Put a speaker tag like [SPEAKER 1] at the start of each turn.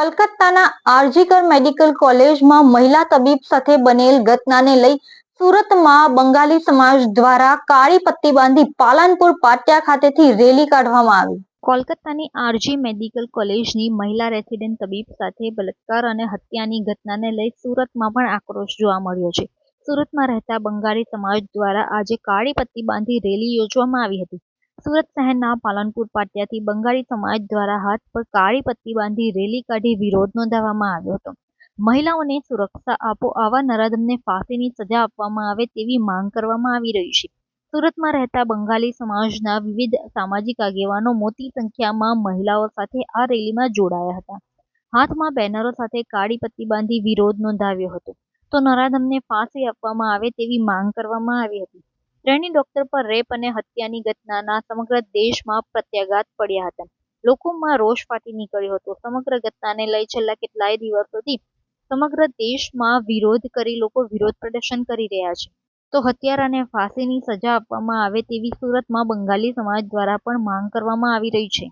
[SPEAKER 1] કલકત્તાના RG Kar medical કોલેજમાં મહિલા તબીબ સાથે બનેલ ઘટનાને લઈ સુરતમાં બંગાળી સમાજ દ્વારા કાળી પટ્ટી બાંધી પાલનપુર પાટિયા ખાતેથી રેલી કાઢવામાં આવી. કોલકાતાની આરજી મેડિકલ કોલેજની મહિલા રેસિડેન્ટ તબીબ સાથે બલાત્કાર અને હત્યાની ઘટનાને લઈ સુરતમાં પણ આક્રોશ જોવા મળ્યો છે. સુરતમાં રહેતા બંગાળી સમાજ દ્વારા આજે કાળી પટ્ટી બાંધી રેલી યોજવામાં આવી હતી. સુરત શહેરના પાલનપુર પાટિયાથી બંગાળી સમાજ દ્વારા હાથ પર કાળી પટ્ટી બાંધી રેલી કાઢી વિરોધ નોંધાવવામાં આવ્યો હતો. મહિલાઓને સુરક્ષા આપો, આવા નરાધમને ફાંસીની સજા આપવામાં આવે તેવી માંગ કરવામાં આવી રહી છે. સુરતમાં રહેતા બંગાળી સમાજના વિવિધ સામાજિક આગેવાનો મોટી સંખ્યામાં મહિલાઓ સાથે આ રેલીમાં જોડાયા હતા. હાથમાં બેનરો સાથે કાળી પટ્ટી બાંધી વિરોધ નોંધાવ્યો હતો. તો નરાધમને ફાંસી આપવામાં આવે તેવી માંગ કરવામાં આવી હતી. ટ્રેની ડોક્ટર પર રેપ અને હત્યાની ઘટનાના સમગ્ર દેશમાં પ્રત્યાઘાત પડ્યા હતા. લોકોમાં રોષ ફાટી નીકળ્યો હતો. સમગ્ર ઘટનાને લઈ છેલ્લા કેટલાય દિવસોથી સમગ્ર દેશમાં વિરોધ કરી લોકો વિરોધ પ્રદર્શન કરી રહ્યા છે. તો હત્યારાને ફાંસીની સજા આપવામાં આવે તેવી સુરતમાં બંગાળી સમાજ દ્વારા પણ માંગ કરવામાં આવી રહી છે.